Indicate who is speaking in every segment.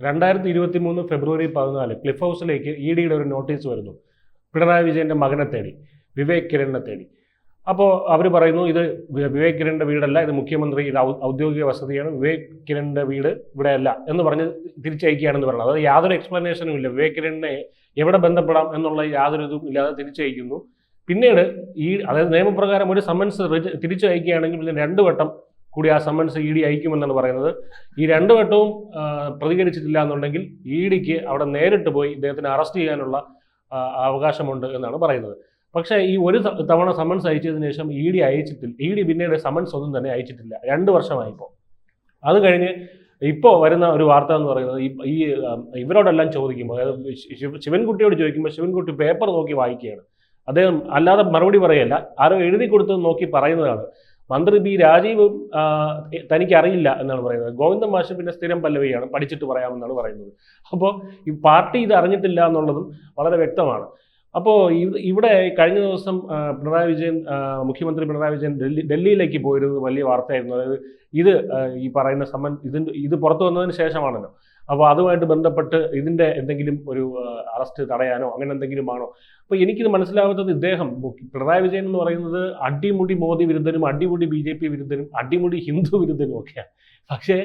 Speaker 1: രണ്ടായിരത്തി ഇരുപത്തി മൂന്ന് ഫെബ്രുവരി പതിനാല് ക്ലിഫ് ഹൗസിലേക്ക് ഇ ഡിയുടെ ഒരു നോട്ടീസ് വരുന്നു. പിണറായി വിജയന്റെ മകനെ തേടി വിവേക് കിരണിനെ തേടി. അപ്പോൾ അവർ പറയുന്നു ഇത് വിവേക് കിരണിന്റെ വീടല്ല ഇത് മുഖ്യമന്ത്രി ഇത് ഔദ്യോഗിക വസതിയാണ് വിവേക് കിരണിന്റെ വീട് ഇവിടെയല്ല എന്ന് പറഞ്ഞ് തിരിച്ചയക്കുകയാണെന്ന് പറയുന്നത്. അതായത് യാതൊരു എക്സ്പ്ലനേഷനും ഇല്ല. വിവേക് കിരണിനെ എവിടെ ബന്ധപ്പെടാം എന്നുള്ള യാതൊരു ഇതും ഇല്ലാതെ തിരിച്ചയക്കുന്നു. പിന്നീട് ഈ അതായത് നിയമപ്രകാരം ഒരു സമ്മൻസ് തിരിച്ചയക്കുകയാണെങ്കിൽ പിന്നെ രണ്ട് വട്ടം കൂടി ആ സമ്മൻസ് ഇ ഡി അയക്കുമെന്നാണ് പറയുന്നത്. ഈ രണ്ടു വട്ടവും പ്രതികരിച്ചിട്ടില്ല എന്നുണ്ടെങ്കിൽ ഇ ഡിക്ക് അവിടെ നേരിട്ട് പോയി ഇദ്ദേഹത്തിനെ അറസ്റ്റ് ചെയ്യാനുള്ള അവകാശമുണ്ട് എന്നാണ് പറയുന്നത്. പക്ഷേ ഈ ഒരു തവണ സമൻസ് അയച്ചതിന് ശേഷം ഇ ഡി അയച്ചിട്ടില്ല ഇ ഡി പിന്നീട് സമൻസ് ഒന്നും തന്നെ അയച്ചിട്ടില്ല. രണ്ട് വർഷമായിപ്പോൾ അത് കഴിഞ്ഞ് ഇപ്പോൾ വരുന്ന ഒരു വാർത്ത എന്ന് പറയുന്നത് ഈ ഇവരോടെല്ലാം ചോദിക്കുമ്പോൾ അതായത് ശിവൻകുട്ടിയോട് ചോദിക്കുമ്പോൾ ശിവൻകുട്ടി പേപ്പർ നോക്കി വായിക്കുകയാണ്. അദ്ദേഹം അല്ലാതെ മറുപടി പറയല്ല ആരോ എഴുതി കൊടുത്തത് നോക്കി പറയുന്നതാണ്. മന്ത്രി ബി രാജീവ് തനിക്ക് അറിയില്ല എന്നാണ് പറയുന്നത്. ഗോവിന്ദൻ മാഷ് പിന്നെ സ്ഥിരം പല്ലവിയാണ് പഠിച്ചിട്ട് പറയാമെന്നാണ് പറയുന്നത്. അപ്പോൾ ഈ പാർട്ടി ഇത് അറിഞ്ഞിട്ടില്ല എന്നുള്ളതും വളരെ വ്യക്തമാണ്. അപ്പോൾ ഇവിടെ കഴിഞ്ഞ ദിവസം പിണറായി വിജയൻ മുഖ്യമന്ത്രി പിണറായി വിജയൻ ഡൽഹി ഡൽഹിയിലേക്ക് പോയിരുന്നത് വലിയ വാർത്തയായിരുന്നു. അതായത് ഇത് ഈ പറയുന്ന സമ്മൻ ഇതിന്റെ ഇത് പുറത്തു വന്നതിന് ശേഷമാണല്ലോ. അപ്പോൾ അതുമായിട്ട് ബന്ധപ്പെട്ട് ഇതിന്റെ എന്തെങ്കിലും ഒരു അറസ്റ്റ് തടയാനോ അങ്ങനെ എന്തെങ്കിലും ആണോ അപ്പോൾ എനിക്കിത് മനസ്സിലാവാത്തത് ഇദ്ദേഹം പിണറായി വിജയൻ എന്ന് പറയുന്നത് അടിമുടി മോദി വിരുദ്ധനും അടിമുടി ബി ജെ പി വിരുദ്ധനും അടിമുടി ഹിന്ദു വിരുദ്ധനും ഒക്കെയാണ്. പക്ഷേ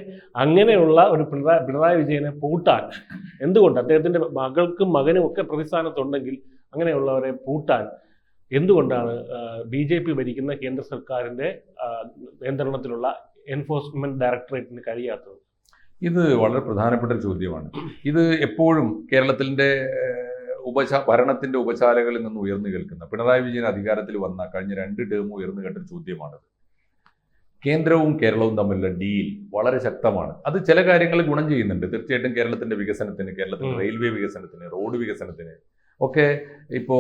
Speaker 1: അങ്ങനെയുള്ള ഒരു പിണറായി പിണറായി വിജയനെ പൂട്ടാൻ എന്തുകൊണ്ട്? അദ്ദേഹത്തിന്റെ മകൾക്കും മകനും ഒക്കെ പ്രതിസ്ഥാനത്തുണ്ടെങ്കിൽ അങ്ങനെയുള്ളവരെ പൂട്ടാൻ എന്തുകൊണ്ടാണ് ബി ജെ പി ഭരിക്കുന്ന കേന്ദ്ര സർക്കാരിന്റെ നിയന്ത്രണത്തിലുള്ള എൻഫോഴ്സ്മെന്റ് ഡയറക്ടറേറ്റിന് കഴിയാത്തത്?
Speaker 2: ഇത് വളരെ പ്രധാനപ്പെട്ട ഒരു ചോദ്യമാണ്. ഇത് എപ്പോഴും കേരളത്തിന്റെ ഉപച ഭരണത്തിന്റെ ഉപചാലകളിൽ നിന്ന് ഉയർന്നു കേൾക്കുന്ന പിണറായി വിജയൻ അധികാരത്തിൽ വന്ന കഴിഞ്ഞ രണ്ട് ടേം ഉയർന്നു കേട്ട ഒരു ചോദ്യമാണത്. കേന്ദ്രവും കേരളവും തമ്മിലുള്ള ഡീൽ വളരെ ശക്തമാണ്. അത് ചില കാര്യങ്ങൾ ഗുണം ചെയ്യുന്നുണ്ട്. തീർച്ചയായിട്ടും കേരളത്തിന്റെ വികസനത്തിന് കേരളത്തിന്റെ റെയിൽവേ വികസനത്തിന് റോഡ് വികസനത്തിന് ഒക്കെ ഇപ്പോ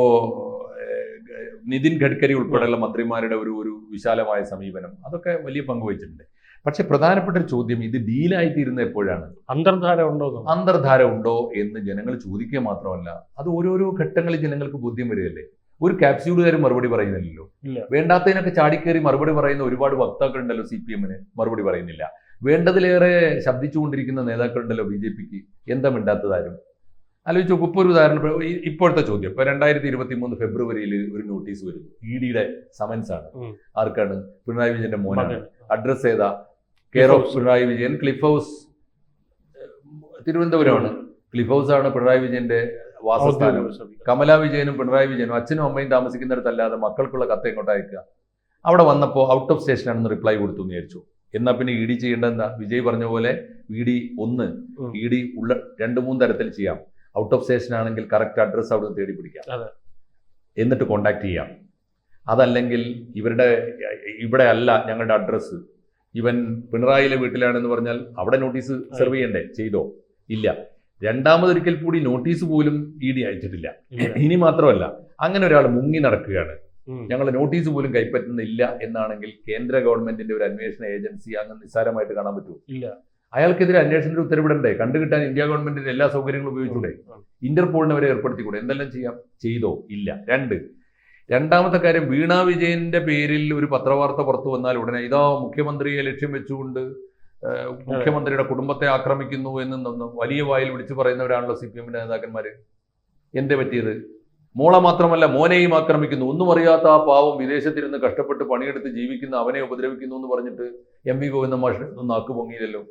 Speaker 2: നിതിൻ ഗഡ്കരി ഉൾപ്പെടെയുള്ള മന്ത്രിമാരുടെ ഒരു ഒരു വിശാലമായ സമീപനം അതൊക്കെ വലിയ പങ്ക് വഹിച്ചിട്ടുണ്ട്. പക്ഷെ പ്രധാനപ്പെട്ട ഒരു ചോദ്യം ഇത് ഡീലായി തീരുന്ന എപ്പോഴാണ്?
Speaker 1: അന്തർധാര ഉണ്ടോ.
Speaker 2: അന്തർധാര ഉണ്ടോ എന്ന് ജനങ്ങൾ ചോദിക്കുക മാത്രമല്ല അത് ഓരോരോ ഘട്ടങ്ങളിൽ ജനങ്ങൾക്ക് ബോധ്യം വരികയല്ലേ? ഒരു ക്യാപ്സ്യൂളുകാരും മറുപടി പറയുന്നില്ലല്ലോ. വേണ്ടാത്തതിനൊക്കെ ചാടിക്കേറി മറുപടി പറയുന്ന ഒരുപാട് വക്താക്കളുണ്ടല്ലോ സി പി എമ്മിന് മറുപടി പറയുന്നില്ല. വേണ്ടതിലേറെ ശബ്ദിച്ചുകൊണ്ടിരിക്കുന്ന നേതാക്കളുണ്ടല്ലോ ബി ജെ പിക്ക്. എന്താ മിണ്ടാത്തതാരും ആലോചിച്ച് നോക്കൂ ഇപ്പോൾ ഒരു ഉദാഹരണം ഇപ്പോഴത്തെ ചോദ്യം. ഇപ്പൊ രണ്ടായിരത്തി ഇരുപത്തി മൂന്ന് ഫെബ്രുവരിയിൽ ഒരു നോട്ടീസ് വരുന്നു. ഇ ഡിയുടെ സമൻസ് ആണ് ആർക്കാണ്? പിണറായി വിജയന്റെ മോനാണ്.
Speaker 1: മകൻ.
Speaker 2: അഡ്രസ് ഏതാ? Care of Pinarayi Vijayan cliff house തിരുവനന്തപുരമാണ്. Cliff house ആണ് പിണറായി വിജയന്റെ വാസസ്ഥാനം. കമല വിജയനും പിണറായി വിജയനും അച്ഛനും അമ്മയും താമസിക്കുന്നിടത്തല്ലാതെ മക്കൾക്കുള്ള കത്ത് എങ്ങോട്ട് അയക്കുക അവിടെ വന്നപ്പോൾ ഔട്ട് ഓഫ് സ്റ്റേഷനാണെന്ന് റിപ്ലൈ കൊടുത്തു എന്ന് വിചാരിച്ചു. എന്നാ പിന്നെ ഇ ഡി ചെയ്യേണ്ടത് എന്താ വിജയ് പറഞ്ഞ പോലെ ഇ ഡി ഒന്ന്. ഇ ഡി ഉള്ള രണ്ട് മൂന്ന് തരത്തിൽ ചെയ്യാം. ഔട്ട് ഓഫ് സ്റ്റേഷൻ ആണെങ്കിൽ കറക്റ്റ് അഡ്രസ്സ് അവിടെ തേടി പിടിക്കാം. എന്നിട്ട് കോണ്ടാക്ട് ചെയ്യാം. അതല്ലെങ്കിൽ ഇവരുടെ ഇവിടെ അല്ല ഞങ്ങളുടെ അഡ്രസ്സ് ഇവൻ പിണറായിയിലെ വീട്ടിലാണെന്ന് പറഞ്ഞാൽ അവിടെ നോട്ടീസ് സെർവ് ചെയ്യണ്ടേ? ചെയ്തോ? ഇല്ല. രണ്ടാമതൊരിക്കൽ കൂടി നോട്ടീസ് പോലും ഇ ഡി അയച്ചിട്ടില്ല. ഇനി മാത്രമല്ല അങ്ങനെ ഒരാൾ മുങ്ങി നടക്കുകയാണ്. ഞങ്ങൾ നോട്ടീസ് പോലും കൈപ്പറ്റുന്നില്ല എന്നാണെങ്കിൽ കേന്ദ്ര ഗവൺമെന്റിന്റെ ഒരു അന്വേഷണ ഏജൻസി അങ്ങ് നിസ്സാരമായിട്ട് കാണാൻ പറ്റുമോ?
Speaker 1: ഇല്ല.
Speaker 2: അയാൾക്കെതിരെ അന്വേഷണത്തിന് ഉത്തരവിടണ്ടേ? കണ്ടുകിട്ടാൻ ഇന്ത്യ ഗവൺമെന്റിന്റെ എല്ലാ സൗകര്യങ്ങളും ഉപയോഗിച്ചൂടെ? ഇന്റർപോളിനെ വരെ ഏർപ്പെടുത്തിക്കൂടെ? എന്തെല്ലാം ചെയ്യാം? ചെയ്തോ? ഇല്ല. രണ്ട് രണ്ടാമത്തെ കാര്യം വീണ വിജയന്റെ പേരിൽ ഒരു പത്രവാർത്ത പുറത്തു വന്നാൽ ഉടനെ ഇതാ മുഖ്യമന്ത്രിയെ ലക്ഷ്യം വെച്ചുകൊണ്ട് മുഖ്യമന്ത്രിയുടെ കുടുംബത്തെ ആക്രമിക്കുന്നു എന്ന് വലിയ വായിൽ വിളിച്ചു പറയുന്നവരാണല്ലോ സി പി എമ്മിന്റെ നേതാക്കന്മാര്. എന്തേ പറ്റിയത്? മോളെ മാത്രമല്ല മോനെയും ആക്രമിക്കുന്നു. ഒന്നും അറിയാത്ത ആ പാവം വിദേശത്തിരുന്ന് കഷ്ടപ്പെട്ട് പണിയെടുത്ത് ജീവിക്കുന്ന അവനെ ഉപദ്രവിക്കുന്നു എന്ന് പറഞ്ഞിട്ട് എം വി ഗോവിന്ദ മാഷ് ഒന്നും നാക്ക് പൊങ്ങിയില്ലല്ലോ.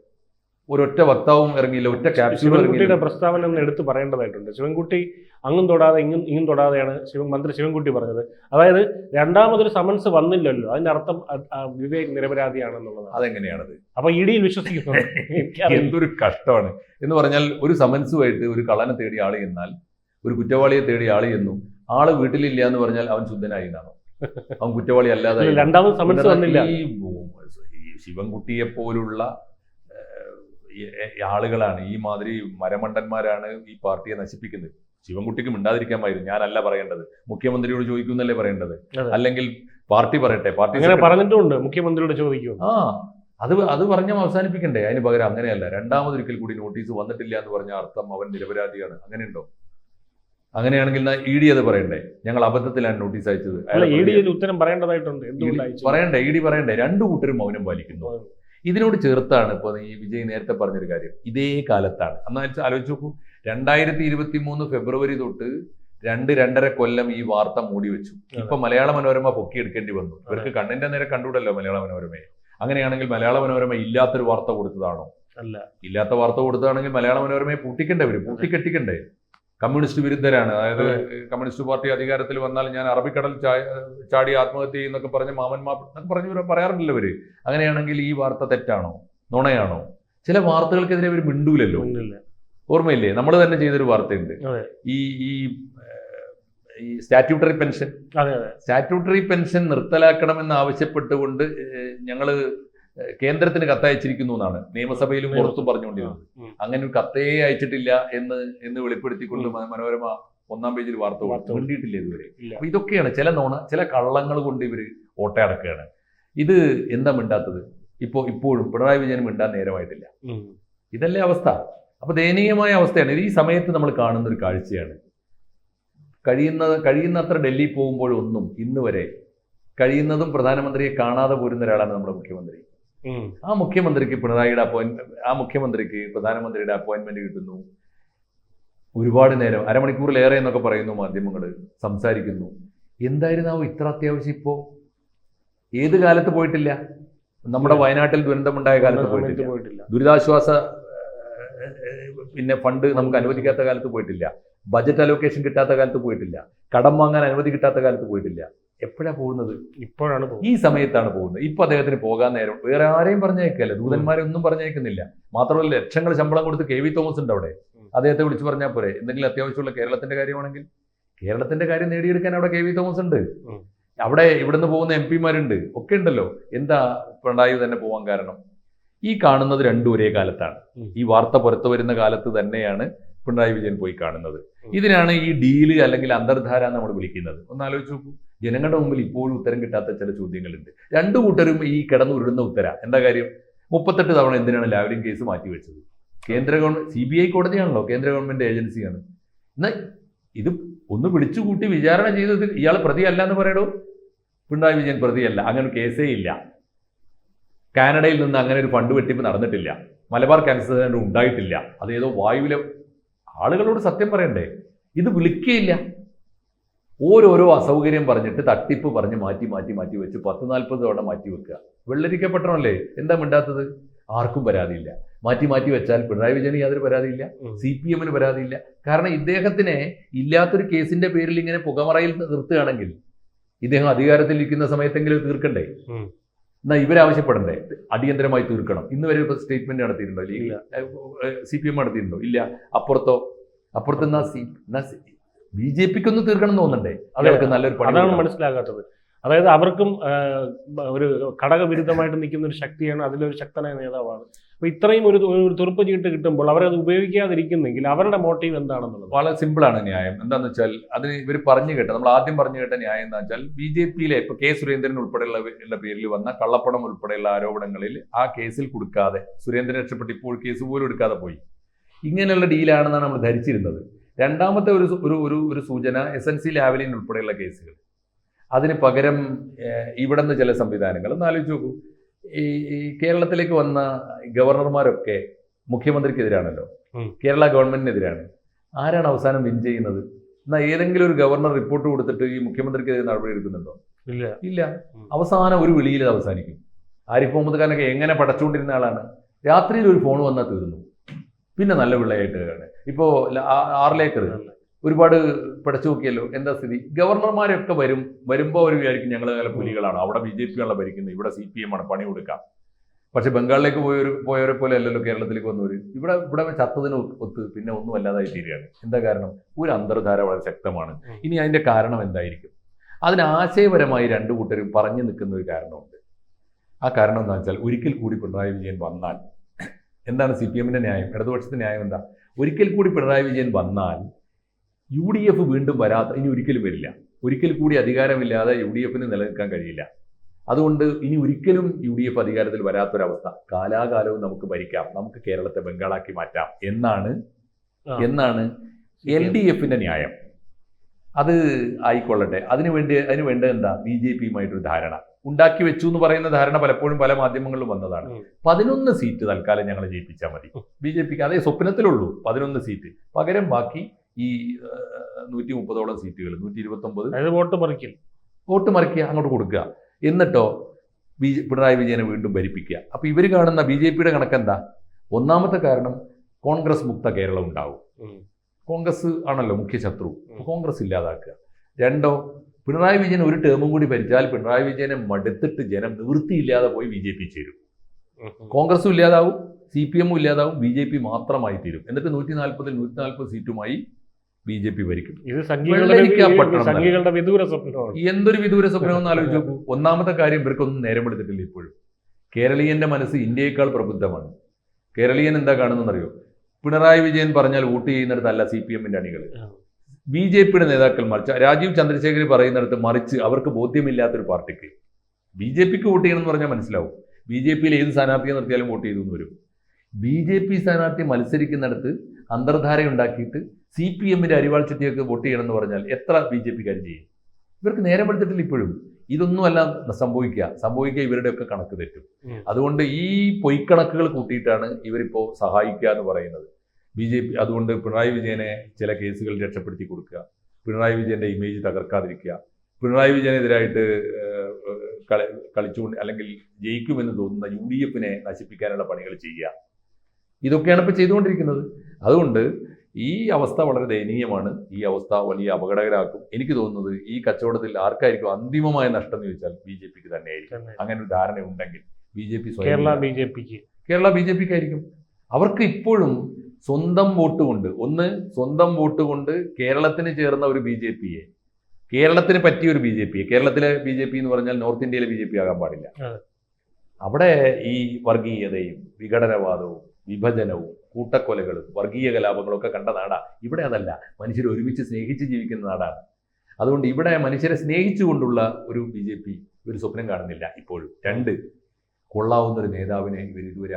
Speaker 2: ഒരൊറ്റ വക്താവും ഇറങ്ങിയില്ല ഒറ്റ ക്യാപ്സ്യൂൾ
Speaker 1: ശിവൻകുട്ടിയുടെ പ്രസ്താവന ഒന്ന് എടുത്തു പറയേണ്ടതായിട്ടുണ്ട്. ശിവൻകുട്ടി അങ്ങും തൊടാതെ ഇങ്ങും ഇങ്ങും തൊടാതെയാണ് ശിവൻ മന്ത്രി ശിവൻകുട്ടി പറഞ്ഞത്. അതായത് രണ്ടാമതൊരു സമൻസ് വന്നില്ലല്ലോ. അതിന്റെ അർത്ഥം വിവേക് നിരപരാധിയാണെന്നുള്ളത്
Speaker 2: അതെങ്ങനെയാണത്?
Speaker 1: അപ്പൊ ഇടിയിൽ വിശ്വസിക്കുന്നു.
Speaker 2: എന്തൊരു കഷ്ടമാണ്. എന്ന് പറഞ്ഞാൽ ഒരു സമൻസുമായിട്ട് ഒരു കള്ളനെ തേടി ആൾ എന്നാൽ ഒരു കുറ്റവാളിയെ തേടി ആൾ എന്നും ആൾ വീട്ടിലില്ല എന്ന് പറഞ്ഞാൽ അവൻ ശുദ്ധനായി എന്നാണോ? അവൻ കുറ്റവാളി അല്ലാതെ
Speaker 1: അല്ല, രണ്ടാമത് സമൻസ് വന്നില്ല.
Speaker 2: ഈ ശിവൻകുട്ടിയെ പോലുള്ള ആളുകളാണ് ഈ മാതിരി മരമണ്ടന്മാരാണ് ഈ പാർട്ടിയെ നശിപ്പിക്കുന്നത്. ശിവൻകുട്ടിക്ക് മിണ്ടാതിരിക്കാമായിരുന്നു ഞാനല്ല പറയേണ്ടത്. മുഖ്യമന്ത്രിയോട് ചോദിക്കുന്നല്ലേ പറയേണ്ടത്. അല്ലെങ്കിൽ പാർട്ടി പറയട്ടെ പാർട്ടി
Speaker 1: അങ്ങനെ പറഞ്ഞിട്ടുണ്ട് മുഖ്യമന്ത്രിയോട് ചോദിക്കും
Speaker 2: ആ അത് അത് പറഞ്ഞ അവസാനിപ്പിക്കണ്ടേ? അതിന് പകരം അങ്ങനെയല്ല രണ്ടാമതൊരിക്കൽ കൂടി നോട്ടീസ് വന്നിട്ടില്ല എന്ന് പറഞ്ഞ അർത്ഥം അവൻ നിരപരാധിയാണ്. അങ്ങനെയുണ്ടോ? അങ്ങനെയാണെങ്കിൽ ഇ ഡി അത് പറയണ്ടേ? ഞങ്ങൾ അബദ്ധത്തിലാണ് നോട്ടീസ് അയച്ചത്.
Speaker 1: ഉത്തരം പറയേണ്ടതായിട്ടുണ്ട്
Speaker 2: പറയണ്ടേ ഇ ഡി പറയണ്ടേ. രണ്ടു കൂട്ടരും മൗനം പാലിക്കുന്നു. ഇതിനോട് ചേർത്താണ് ഇപ്പോൾ ഈ വിജയ് നേരത്തെ പറഞ്ഞൊരു കാര്യം. ഇതേ കാലത്താണ്. എന്നാൽ ആലോചിച്ച് നോക്കൂ. രണ്ടായിരത്തി ഇരുപത്തി മൂന്ന് ഫെബ്രുവരി തൊട്ട് രണ്ട് രണ്ടര കൊല്ലം ഈ വാർത്ത മൂടി വെച്ചു. ഇപ്പൊ മലയാള മനോരമ പൊക്കിയെടുക്കേണ്ടി വന്നു. ഇവർക്ക് കണ്ണിന്റെ നേരെ കണ്ടുകൂടല്ലോ മലയാള മനോരമയെ. അങ്ങനെയാണെങ്കിൽ മലയാള മനോരമ ഇല്ലാത്തൊരു വാർത്ത കൊടുത്തതാണോ?
Speaker 1: അല്ല.
Speaker 2: ഇല്ലാത്ത വാർത്ത കൊടുത്തതാണെങ്കിൽ മലയാള മനോരമയെ പൂട്ടിക്കണ്ടേ അവർ പൂട്ടിക്കെട്ടിക്കണ്ടേ കമ്മ്യൂണിസ്റ്റ് വിരുദ്ധരാണ്. അതായത് കമ്മ്യൂണിസ്റ്റ് പാർട്ടി അധികാരത്തിൽ വന്നാൽ ഞാൻ അറബിക്കടൽ ചാടി ആത്മഹത്യ ചെയ്യുന്നൊക്കെ പറഞ്ഞ് മാമന്മാർ പറഞ്ഞു എന്നൊക്കെ പറഞ്ഞു പറയാറില്ല അവർ അങ്ങനെയാണെങ്കിൽ ഈ വാർത്ത തെറ്റാണോ? നുണയാണോ? ചില വാർത്തകൾക്കെതിരെ അവർ മിണ്ടൂലല്ലോ. ഓർമ്മയില്ലേ? നമ്മൾ തന്നെ ചെയ്തൊരു വാർത്തയുണ്ട്. ഈ ഈ ഈ സ്റ്റാറ്റ്യൂട്ടറി പെൻഷൻ. സ്റ്റാറ്റ്യൂട്ടറി പെൻഷൻ നിർത്തലാക്കണമെന്ന് ആവശ്യപ്പെട്ടുകൊണ്ട് ഞങ്ങൾ ഞങ്ങൾ കേന്ദ്രത്തിന് കത്തയച്ചിരിക്കുന്നു എന്നാണ്. നിയമസഭയിലും പുറത്തും പറഞ്ഞുകൊണ്ടിരുന്നത്. അങ്ങനെ ഒരു കത്തേ അയച്ചിട്ടില്ല എന്ന് എന്ന് വെളിപ്പെടുത്തിക്കൊണ്ട് മനോരമ ഒന്നാം പേജിൽ വാർത്ത കൊണ്ടിട്ടില്ല ഇതുവരെ. അപ്പൊ ഇതൊക്കെയാണ് ചില നോണ ചില കള്ളങ്ങൾ കൊണ്ട് ഇവർ ഓട്ടയടക്കുകയാണ് ഇത് എന്താ മിണ്ടാത്തത്? ഇപ്പോ ഇപ്പോഴും പിണറായി വിജയൻ മിണ്ടാൻ നേരമായിട്ടില്ല. ഇതല്ലേ അവസ്ഥ. അപ്പൊ ദയനീയമായ അവസ്ഥയാണ്. ഇത് ഈ സമയത്ത് നമ്മൾ കാണുന്ന ഒരു കാഴ്ചയാണ്. കഴിയുന്ന കഴിയുന്നത്ര ഡൽഹി പോകുമ്പോഴൊന്നും ഇന്ന് വരെ കഴിയുന്നതും പ്രധാനമന്ത്രിയെ കാണാതെ പോരുന്ന ഒരാളാണ് നമ്മുടെ മുഖ്യമന്ത്രി. ആ മുഖ്യമന്ത്രിക്ക് പിണറായിയുടെ അപ്പോയിന്റ് ആ മുഖ്യമന്ത്രിക്ക് പ്രധാനമന്ത്രിയുടെ അപ്പോയിന്റ്മെന്റ് കിട്ടുന്നു. ഒരുപാട് നേരം അരമണിക്കൂറിലേറെ എന്നൊക്കെ പറയുന്നു മാധ്യമങ്ങൾ സംസാരിക്കുന്നു. എന്തായിരുന്നാവും ഇത്ര അത്യാവശ്യം ഇപ്പോ? ഏത് കാലത്ത് പോയിട്ടില്ല? നമ്മുടെ വയനാട്ടിൽ ദുരന്തമുണ്ടായ കാലത്ത് പോയിട്ടില്ല. ദുരിതാശ്വാസ പിന്നെ ഫണ്ട് നമുക്ക് അനുവദിക്കാത്ത കാലത്ത് പോയിട്ടില്ല. ബജറ്റ് അലോക്കേഷൻ കിട്ടാത്ത കാലത്ത് പോയിട്ടില്ല. കടം വാങ്ങാൻ അനുമതി കിട്ടാത്ത കാലത്ത് പോയിട്ടില്ല. എപ്പോഴാ പോകുന്നത്?
Speaker 1: ഇപ്പോഴാണ്
Speaker 2: ഈ സമയത്താണ് പോകുന്നത്. ഇപ്പൊ അദ്ദേഹത്തിന് പോകാൻ നേരം. വേറെ ആരെയും പറഞ്ഞേക്കല്ല ദൂതന്മാരെ ഒന്നും പറഞ്ഞേക്കുന്നില്ല മാത്രമല്ല ലക്ഷങ്ങൾ ശമ്പളം കൊടുത്ത് കെ വി തോമസ് ഉണ്ട് അവിടെ. അദ്ദേഹത്തെ വിളിച്ചു പറഞ്ഞാൽ പോരെ. എന്തെങ്കിലും അത്യാവശ്യമുള്ള കേരളത്തിന്റെ കാര്യമാണെങ്കിൽ. കേരളത്തിന്റെ കാര്യം നേടിയെടുക്കാൻ അവിടെ കെ വി തോമസ് ഉണ്ട്. അവിടെ ഇവിടുന്ന് പോകുന്ന എം പിമാരുണ്ട്. ഒക്കെ ഉണ്ടല്ലോ. എന്താ പിണറായി തന്നെ പോകാൻ കാരണം? ഈ കാണുന്നത് രണ്ടും ഒരേ കാലത്താണ്. ഈ വാർത്ത പുറത്തു വരുന്ന കാലത്ത് തന്നെയാണ് പിണറായി വിജയൻ പോയി കാണുന്നത്. ഇതിനാണ് ഈ ഡീൽ അല്ലെങ്കിൽ അന്തർധാര നമ്മൾ വിളിക്കുന്നത്. ഒന്ന് ആലോചിച്ച് നോക്കൂ. ജനങ്ങളുടെ മുമ്പിൽ ഇപ്പോഴും ഉത്തരം കിട്ടാത്ത ചില ചോദ്യങ്ങളുണ്ട്. രണ്ടു കൂട്ടരും ഈ കിടന്നു ഉരുടുന്ന ഉത്തര. എന്താ കാര്യം? മുപ്പത്തെട്ട് തവണ എന്തിനാണ് ലാവലിൻ കേസ് മാറ്റിവെച്ചത്? കേന്ദ്ര ഗവൺമെന്റ് സി ബി ഐ കോടതിയാണല്ലോ കേന്ദ്ര ഗവൺമെന്റ് ഏജൻസിയാണ്. എന്നാൽ ഇത് ഒന്ന് വിളിച്ചുകൂട്ടി വിചാരണ ചെയ്തത് ഇയാൾ പ്രതിയല്ല എന്ന് പറയടോ? പിണറായി വിജയൻ പ്രതിയല്ല അങ്ങനെ കേസേ ഇല്ല. കാനഡയിൽ നിന്ന് അങ്ങനെ ഒരു ഫണ്ട് വെട്ടിപ്പ് നടന്നിട്ടില്ല. മലബാർ ക്യാൻസർ സെന്റർ ഉണ്ടായിട്ടില്ല. അതേതോ വായുവിലെ ആളുകളോട് സത്യം പറയണ്ടേ? ഇത് വിളിക്കുകയില്ല ഓരോരോ അസൗകര്യം പറഞ്ഞിട്ട് തട്ടിപ്പ് പറഞ്ഞ് മാറ്റി മാറ്റി മാറ്റി വെച്ച് പത്ത് നാൽപ്പത് തവണ മാറ്റി വെക്കുക. വെള്ളരിക്കപ്പെട്ടണല്ലേ എന്താ മിണ്ടാത്തത്? ആർക്കും പരാതിയില്ല. മാറ്റി മാറ്റി വെച്ചാൽ പിണറായി വിജയന് യാതൊരു പരാതിയില്ല. സി പി എമ്മിന് പരാതിയില്ല. കാരണം ഇദ്ദേഹത്തിനെ ഇല്ലാത്തൊരു കേസിന്റെ പേരിൽ ഇങ്ങനെ പുകമറയിൽ നിർത്തുകയാണെങ്കിൽ ഇദ്ദേഹം അധികാരത്തിൽ ഇരിക്കുന്ന സമയത്തെങ്കിലും തീർക്കണ്ടേ. എന്നാ ഇവരാവശ്യപ്പെടണ്ടേ? അടിയന്തരമായി തീർക്കണം. ഇന്ന് വരെ ഇപ്പൊ സ്റ്റേറ്റ്മെന്റ് നടത്തിയിട്ടുണ്ടോ?
Speaker 1: ഇല്ല.
Speaker 2: സി പി എം നടത്തിയിട്ടുണ്ടോ? ഇല്ല. അപ്പുറത്തോ? അപ്പുറത്ത് എന്നാ സി എന്നാ ബി ജെ പിക്ക് ഒന്ന് തീർക്കണം എന്ന് തോന്നണ്ടേ? അവർക്ക് നല്ലൊരു
Speaker 1: അതാണ്. മനസ്സിലാകാത്തത്. അതായത് അവർക്കും ഒരു ഘടകവിരുദ്ധമായിട്ട് നിൽക്കുന്ന ഒരു ശക്തിയാണ് അതിലൊരു ശക്തനായ നേതാവാണ്. അപ്പൊ ഇത്രയും ഒരു ഒരു തുറുപ്പ് ചീട്ട് കിട്ടുമ്പോൾ അവരത് ഉപയോഗിക്കാതിരിക്കുന്നെങ്കിൽ അവരുടെ മോട്ടീവ് എന്താണെന്നുള്ളത്?
Speaker 2: വളരെ സിമ്പിളാണ് ന്യായം. എന്താന്ന് വെച്ചാൽ അതിന് ഇവർ പറഞ്ഞു കേട്ട നമ്മൾ ആദ്യം പറഞ്ഞു കേട്ട ന്യായം എന്താ വെച്ചാൽ ബി ജെ പിയിലെ ഇപ്പൊ കെ സുരേന്ദ്രൻ ഉൾപ്പെടെയുള്ള പേരിൽ വന്ന കള്ളപ്പണം ഉൾപ്പെടെയുള്ള ആരോപണങ്ങളിൽ ആ കേസിൽ കൊടുക്കാതെ സുരേന്ദ്രൻ രക്ഷപ്പെട്ട് ഇപ്പോൾ കേസ് പോലും എടുക്കാതെ പോയി. ഇങ്ങനെയുള്ള ഡീലാണെന്നാണ് നമ്മൾ ധരിച്ചിരുന്നത്. രണ്ടാമത്തെ ഒരു ഒരു ഒരു ഒരു സൂചന എസ് എൻ സി ലാവലിൻ ഉൾപ്പെടെയുള്ള കേസുകൾ. അതിന് പകരം ഇവിടെ ഇവിടുന്ന് ചില സംവിധാനങ്ങൾ ഒന്ന് ആലോചിച്ച് നോക്കൂ. ഈ കേരളത്തിലേക്ക് വന്ന ഗവർണർമാരൊക്കെ മുഖ്യമന്ത്രിക്കെതിരാണല്ലോ. കേരള ഗവൺമെന്റിനെതിരാണ്. ആരാണ് അവസാനം വിൻ ചെയ്യുന്നത്? എന്നാൽ ഏതെങ്കിലും ഒരു ഗവർണർ റിപ്പോർട്ട് കൊടുത്തിട്ട് ഈ മുഖ്യമന്ത്രിക്കെതിരെ നടപടി എടുക്കുന്നുണ്ടോ?
Speaker 1: ഇല്ല.
Speaker 2: ഇല്ല. അവസാനം ഒരു വിളിയിൽ അവസാനിക്കും. ആരിഫ് മുഹമ്മദ് ഖാനൊക്കെ എങ്ങനെ പടച്ചുകൊണ്ടിരുന്ന ആളാണ്? രാത്രിയിൽ ഒരു ഫോൺ വന്നാൽ തീർന്നു. പിന്നെ നല്ല പിള്ളയായിട്ട് ആണ് ഇപ്പോ ആറിലേക്കർ ഒരുപാട് പടച്ചു നോക്കിയല്ലോ എന്താ സ്ഥിതി? ഗവർണർമാരൊക്കെ വരും വരുമ്പോൾ അവർ വിചാരിക്കും ഞങ്ങൾ നല്ല പുലികളാണ്. അവിടെ ബി ജെ പി ആണല്ലോ ഭരിക്കുന്നത് ഇവിടെ സി പി എം ആണ് പണി കൊടുക്കാം പക്ഷെ ബംഗാളിലേക്ക് പോയൊരു പോയവരെ പോലെ അല്ലല്ലോ കേരളത്തിലേക്ക് വന്നവർ ഇവിടെ ഇവിടെ ചത്തതിന് ഒത്ത് പിന്നെ ഒന്നും അല്ലാതായി തീരുകയാണ്. എന്താ കാരണം? ഒരു അന്തർധാര വളരെ ശക്തമാണ്. ഇനി അതിന്റെ കാരണം എന്തായിരിക്കും? അതിന് ആശയപരമായി രണ്ടു കൂട്ടരും പറഞ്ഞു നിൽക്കുന്ന ഒരു കാരണമുണ്ട്. ആ കാരണം എന്താ വെച്ചാൽ ഒരിക്കൽ കൂടി പിണറായി വിജയൻ വന്നാൽ എന്താണ് സി പി എമ്മിന്റെ ന്യായം? ഇടതുപക്ഷത്തെ ന്യായം എന്താ? ഒരിക്കൽ കൂടി പിണറായി വിജയൻ വന്നാൽ യു ഡി എഫ് വീണ്ടും വരാത്ത ഇനി ഒരിക്കലും വരില്ല. ഒരിക്കൽ കൂടി അധികാരമില്ലാതെ യു ഡി എഫിന് നിലനിൽക്കാൻ കഴിയില്ല. അതുകൊണ്ട് ഇനി ഒരിക്കലും യു ഡി എഫ് അധികാരത്തിൽ വരാത്തൊരവസ്ഥ കാലാകാലവും നമുക്ക് ഭരിക്കാം. നമുക്ക് കേരളത്തെ ബംഗാളാക്കി മാറ്റാം. എന്നാണ് എന്നാണ് എൽ ഡി എഫിന്റെ ന്യായം. അത് ആയിക്കൊള്ളട്ടെ. അതിനു വേണ്ടി അതിന് വേണ്ടത് എന്താ? ബി ജെ പിയുമായിട്ടൊരു ധാരണ. ഉണ്ടാക്കി വെച്ചു എന്ന് പറയുന്ന ധാരണ പലപ്പോഴും പല മാധ്യമങ്ങളിലും വന്നതാണ്. പതിനൊന്ന് സീറ്റ് തൽക്കാലം ഞങ്ങൾ ജയിപ്പിച്ചാൽ മതി. ബി ജെ പിക്ക് അതേ സ്വപ്നത്തിലുള്ളൂ പതിനൊന്ന് സീറ്റ്. പകരം ബാക്കി ഈ നൂറ്റി മുപ്പതോളം സീറ്റുകൾ നൂറ്റി ഇരുപത്തി
Speaker 1: ഒമ്പത് വോട്ട് മറിക്കൽ
Speaker 2: വോട്ട് മറിക്കുക അങ്ങോട്ട് കൊടുക്കുക. എന്നിട്ടോ ബി പിണറായി വിജയനെ വീണ്ടും ഭരിപ്പിക്കുക. അപ്പൊ ഇവർ കാണുന്ന ബി ജെ പിയുടെ കണക്കെന്താ? ഒന്നാമത്തെ കാരണം കോൺഗ്രസ് മുക്ത കേരളം ഉണ്ടാവും. കോൺഗ്രസ് ആണല്ലോ മുഖ്യ ശത്രു. കോൺഗ്രസ് ഇല്ലാതാക്കുക. രണ്ടോ പിണറായി വിജയൻ ഒരു ടേമും കൂടി ഭരിച്ചാൽ പിണറായി വിജയനെ മടുത്തിട്ട് ജനം നിവൃത്തിയില്ലാതെ പോയി ബി ജെ പി ചേരും. കോൺഗ്രസും ഇല്ലാതാവും സി പി എമ്മും ഇല്ലാതാവും ബി ജെ പി മാത്രമായി തീരും. എന്നിട്ട് നൂറ്റി നാൽപ്പതിൽ നൂറ്റി നാൽപ്പത് സീറ്റുമായി ബി ജെ പി ഭരിക്കും
Speaker 1: ഇത് സംഘികളുടെ
Speaker 2: വെള്ളരിക്കാപ്പട്ടണം
Speaker 1: വിദൂര സ്വപ്നമാണ്.
Speaker 2: എന്തൊരു വിദൂര സ്വപ്നം എന്ന് ആലോചിച്ച് നോക്കൂ. ഒന്നാമത്തെ കാര്യം ഇവർക്കൊന്നും നേരം എടുത്തിട്ടില്ല ഇപ്പോഴും. കേരളീയന്റെ മനസ്സ് ഇന്ത്യയേക്കാൾ പ്രബുദ്ധമാണ്. കേരളീയൻ എന്താ കാണുന്നറിയോ പിണറായി വിജയൻ പറഞ്ഞാൽ വോട്ട് ചെയ്യുന്നിടത്തല്ല സി പി എമ്മിന്റെ അണികൾ ബി ജെ പിയുടെ നേതാക്കൾ മറിച്ച് രാജീവ് ചന്ദ്രശേഖർ പറയുന്നിടത്ത് മറിച്ച് അവർക്ക് ബോധ്യമില്ലാത്തൊരു പാർട്ടിക്ക് ബി ജെ പിക്ക് വോട്ട് ചെയ്യണം എന്ന് പറഞ്ഞാൽ മനസ്സിലാവും. ബി ജെ പിയിൽ ഏത് സ്ഥാനാർത്ഥിയെ നിർത്തിയാലും വോട്ട് ചെയ്തു എന്ന് വരും. ബി ജെ പി സ്ഥാനാർത്ഥി മത്സരിക്കുന്നിടത്ത് അന്തർധാരയുണ്ടാക്കിയിട്ട് സി പി എമ്മിന്റെ അരിവാൾ ചെട്ടിയൊക്കെ വോട്ട് ചെയ്യണം എന്ന് പറഞ്ഞാൽ എത്ര ബി ജെ പിക്കാർ ചെയ്യും? ഇവർക്ക് നേരം എടുത്തിട്ടില്ല ഇപ്പോഴും. ഇതൊന്നുമല്ല സംഭവിക്കുക. സംഭവിക്കുക ഇവരുടെയൊക്കെ കണക്ക് തെറ്റും. അതുകൊണ്ട് ഈ പൊയ്ക്കണക്കുകൾ കൂട്ടിയിട്ടാണ് ഇവരിപ്പോൾ സഹായിക്കുക എന്ന് പറയുന്നത്. ബി ജെ പി അതുകൊണ്ട് പിണറായി വിജയനെ ചില കേസുകൾ രക്ഷപ്പെടുത്തി കൊടുക്കുക പിണറായി വിജയന്റെ ഇമേജ് തകർക്കാതിരിക്കുക പിണറായി വിജയനെതിരായിട്ട് കളി കളിച്ചുകൊണ്ട് അല്ലെങ്കിൽ ജയിക്കുമെന്ന് തോന്നുന്ന യു ഡി എഫിനെ നശിപ്പിക്കാനുള്ള പണികൾ ചെയ്യുക. ഇതൊക്കെയാണ് ഇപ്പോൾ ചെയ്തുകൊണ്ടിരിക്കുന്നത്. അതുകൊണ്ട് ഈ അവസ്ഥ വളരെ ദയനീയമാണ്. ഈ അവസ്ഥ വലിയ അപകടകരാക്കും എനിക്ക് തോന്നുന്നത് ഈ കച്ചവടത്തിൽ ആർക്കായിരിക്കും അന്തിമമായ നഷ്ടം എന്ന് ചോദിച്ചാൽ ബി ജെ പിക്ക് തന്നെയായിരിക്കും. അങ്ങനെ ഒരു ധാരണ ഉണ്ടെങ്കിൽ B J P
Speaker 1: Kerala B J പിക്ക്.
Speaker 2: കേരള ബി ജെ പിക്കായിരിക്കും. അവർക്ക് ഇപ്പോഴും സ്വന്തം വോട്ട് കൊണ്ട് ഒന്ന് സ്വന്തം വോട്ട് കൊണ്ട് കേരളത്തിന് ചേർന്ന ഒരു ബി ജെ പിയെ കേരളത്തിന് പറ്റിയ ഒരു ബി ജെ പിയെ കേരളത്തിലെ ബി ജെ പി എന്ന് പറഞ്ഞാൽ നോർത്ത് ഇന്ത്യയിലെ ബി ജെ പി ആകാൻ പാടില്ല. അവിടെ ഈ വർഗീയതയും വിഘടനവാദവും വിഭജനവും കൂട്ടക്കൊലകളും വർഗീയ കലാപങ്ങളും ഒക്കെ കണ്ട നാടാ. ഇവിടെ അതല്ല. മനുഷ്യർ ഒരുമിച്ച് സ്നേഹിച്ച് ജീവിക്കുന്ന നാടാണ്. അതുകൊണ്ട് ഇവിടെ മനുഷ്യരെ സ്നേഹിച്ചുകൊണ്ടുള്ള ഒരു ബി ജെ പി ഒരു സ്വപ്നം കാണുന്നില്ല. ഇപ്പോഴും രണ്ട് കൊള്ളാവുന്ന ഒരു നേതാവിനെ ഇവർ ഇതുവരെ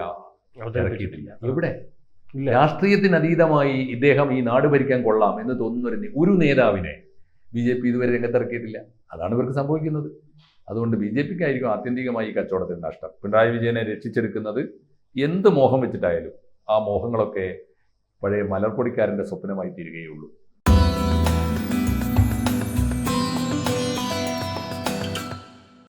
Speaker 2: ഇറക്കിയിട്ടില്ല.
Speaker 1: ഇല്ല
Speaker 2: രാഷ്ട്രീയത്തിന് അതീതമായി ഇദ്ദേഹം ഈ നാട് ഭരിക്കാൻ കൊള്ളാം എന്ന് തോന്നുന്ന ഒരു ഒരു നേതാവിനെ ബി ജെ പി ഇതുവരെ രംഗത്തിറക്കിയിട്ടില്ല. അതാണ് ഇവർക്ക് സംഭവിക്കുന്നത്. അതുകൊണ്ട് ബി ജെ പിക്കായിരിക്കും ആത്യന്തികമായി ഈ കച്ചവടത്തിന് നഷ്ടം. പിണറായി വിജയനെ രക്ഷിച്ചെടുക്കുന്നത് എന്ത് മോഹം വെച്ചിട്ടായാലും ആ മോഹങ്ങളൊക്കെ പഴയ മലർപ്പൊടിക്കാരന്റെ സ്വപ്നമായി തീരുകയുള്ളൂ